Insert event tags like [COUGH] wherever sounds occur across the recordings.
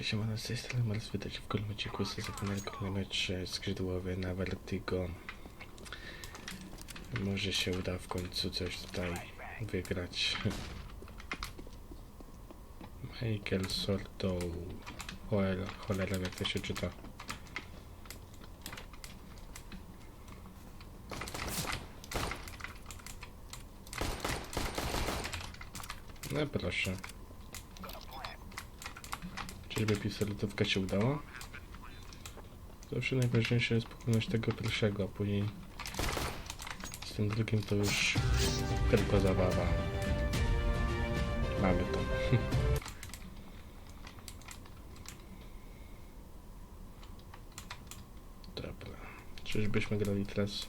Cześć, mam z tej strony Mars, witajcie w kolejnym odcinku z zakonanego kolejny mecz e, skrzydłowy na Vertigo. Może się uda w końcu coś tutaj wygrać. [LAUGHS] Michael Sorto. Cholera, cholera, jak to się czyta. No proszę. Czyżby pistoletówka się udała? Zawsze najważniejsze jest pokonać tego pierwszego, a później z tym drugim to już tylko zabawa. Mamy to. [LAUGHS] Dobra. Czyżbyśmy grali teraz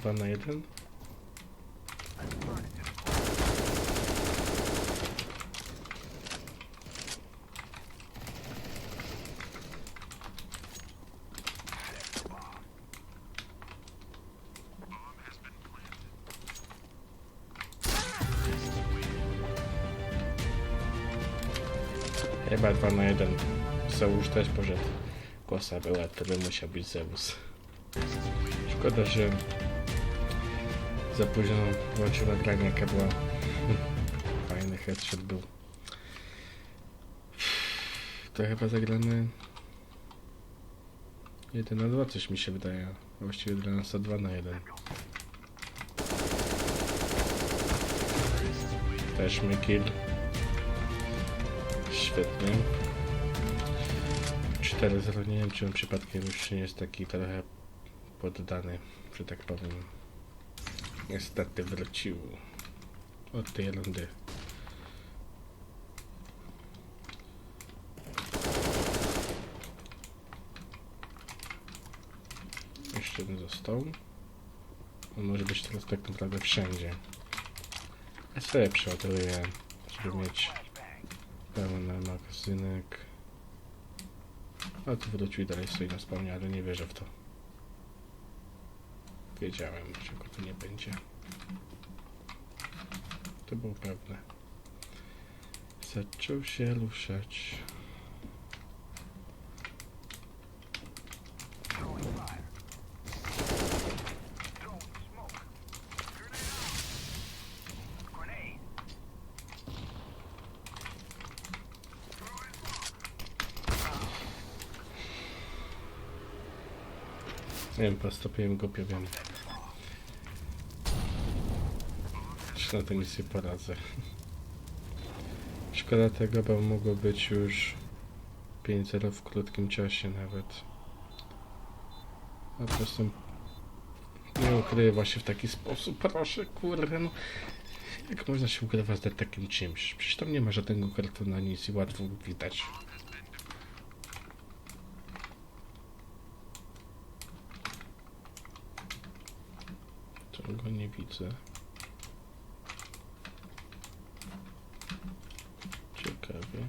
2 na 1? Chyba 2 na 1. Zeus też poszedł. Kosa była, to by musiał być Zeus. Szkoda, że za późno włączył nagranie, jaka była. [LAUGHS] Fajny headshot był. To chyba zagramy 1 na 2 coś mi się wydaje. Właściwie dla nas to 2 na 1. Też mi kill. Świetnie. 4-0, nie wiem czy on przypadkiem już nie jest taki trochę poddany, że tak powiem. Niestety wrócił od tej rundy. Jeszcze jeden został. On może być teraz tak naprawdę wszędzie. Ja sobie przeładuję, żeby mieć pełny magazynek. A tu wrócił i dalej stoi na spawnie, ale nie wierzę w to. Wiedziałem, że go tu nie będzie. To było pewne. Zaczął się ruszać. Nie wiem, postopiłem go wiem. Już na nic nie poradzę. Szkoda tego, bo mogło być już 5-0 w krótkim czasie nawet. A po prostu nie ukrywa się w taki sposób, proszę, kurde, no. Jak można się ukrywać za takim czymś? Przecież tam nie ma żadnego kartona, nic i łatwo widać. Czego nie widzę. Ciekawie.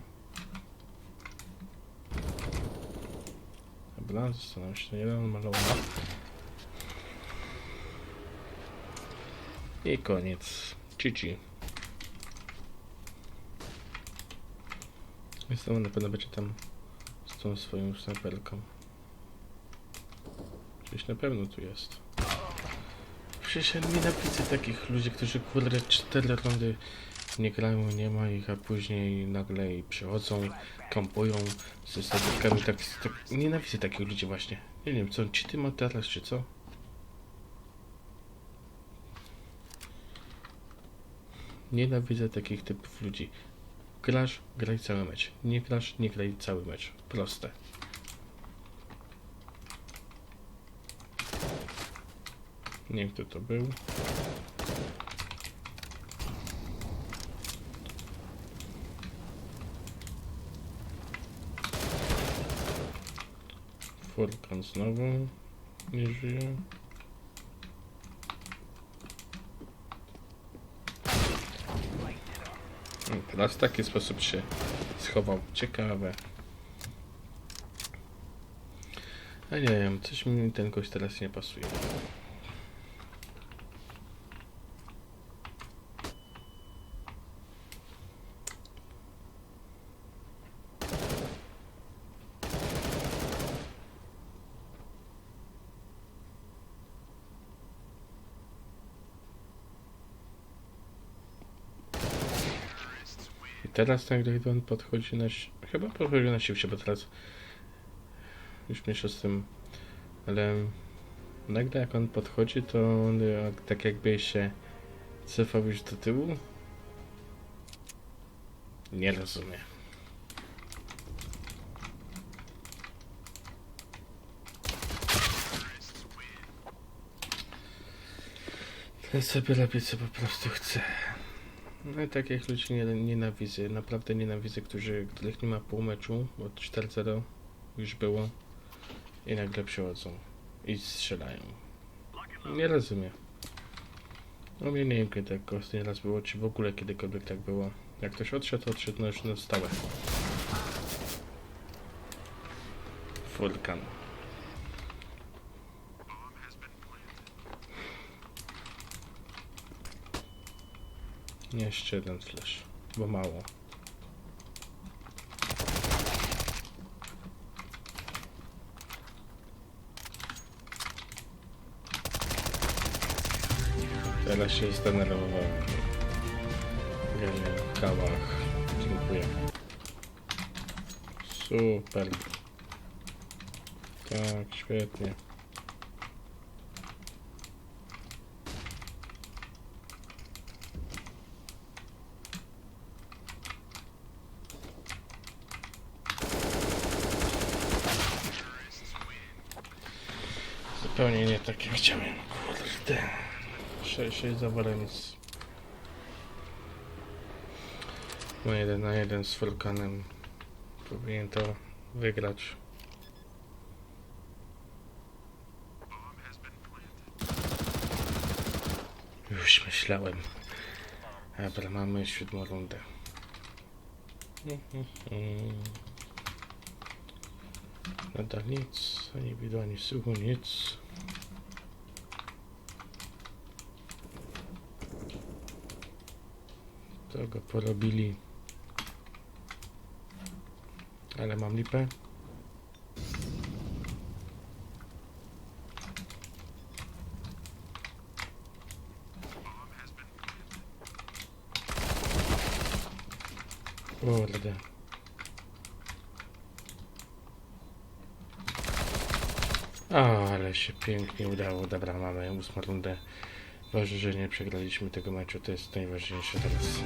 Dobra, zastanawiam się, nie wiem, malowana. I koniec. Cici. Jestem na pewno będzie tam z tą swoją snajperką. Gdzieś na pewno tu jest. Przecież nienawidzę takich ludzi, którzy kurde cztery rundy nie grają, nie ma ich, a później nagle i przychodzą, kampują ze serduszkami, tak, tak nienawidzę takich ludzi właśnie. Nie wiem, co, czy ty ma teraz, czy co? Nienawidzę takich typów ludzi. Grasz, graj cały mecz. Nie grasz, nie graj cały mecz. Proste. Nie wiem kto to był. Furkan znowu nie żyje. Teraz w taki sposób się schował. Ciekawe. A nie wiem, coś mi ten gość teraz nie pasuje. Teraz nagle chyba on podchodzi na... Chyba podchodzi na siłcie, bo teraz... Już mniejsza z tym... Ale... Nagle jak on podchodzi, to on jak, tak jakby się cofał już do tyłu. Nie rozumiem. Ten sobie robi co po prostu chce. No i takich ludzi nie, nienawidzę. Naprawdę nienawidzę, którzy, których nie ma pół meczu, od 4-0 już było i nagle przychodzą i strzelają. Nie rozumiem. No mnie nie wiem kiedy tak ostatni raz było, czy w ogóle kiedykolwiek tak było. Jak ktoś odszedł, odszedł no już na stałe. Fulkan. Jeszcze jeden flash, bo mało. Teraz się zdenerwowałem. W kałach. Dziękuję. Super. Tak, świetnie. Zupełnie nie tak jak chciałem. Kurde. 6-6 zawalę nic. No jeden na jeden z Fulkanem. Powinien to wygrać. Już myślałem. Dobra, mamy siódmą rundę. Nadal nic, ani widu, ani słuchu, nic. To go porobili. Ale mam lipę. Kurde. O, ale się pięknie udało. Dobra, mamy ósmą rundę. Ważne, że nie przegraliśmy tego meczu, to jest najważniejsze teraz.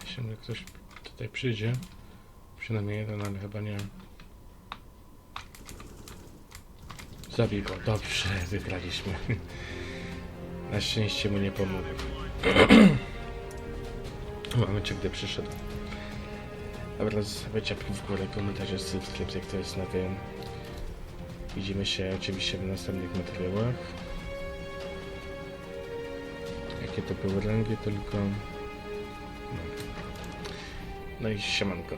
Myślę, że ktoś tutaj przyjdzie. Przynajmniej jeden, ale chyba nie. Zabij go. Dobrze, wygraliśmy. Na szczęście mu nie pomógł. [CLEARS THROAT] Mamy cię, gdy przyszedł. Dobra, łapki w górę, komentarze, subskrypcje, kto jest nowym. Widzimy się oczywiście w następnych materiałach. Jakie to były rangi, tylko... No, no i siemanko.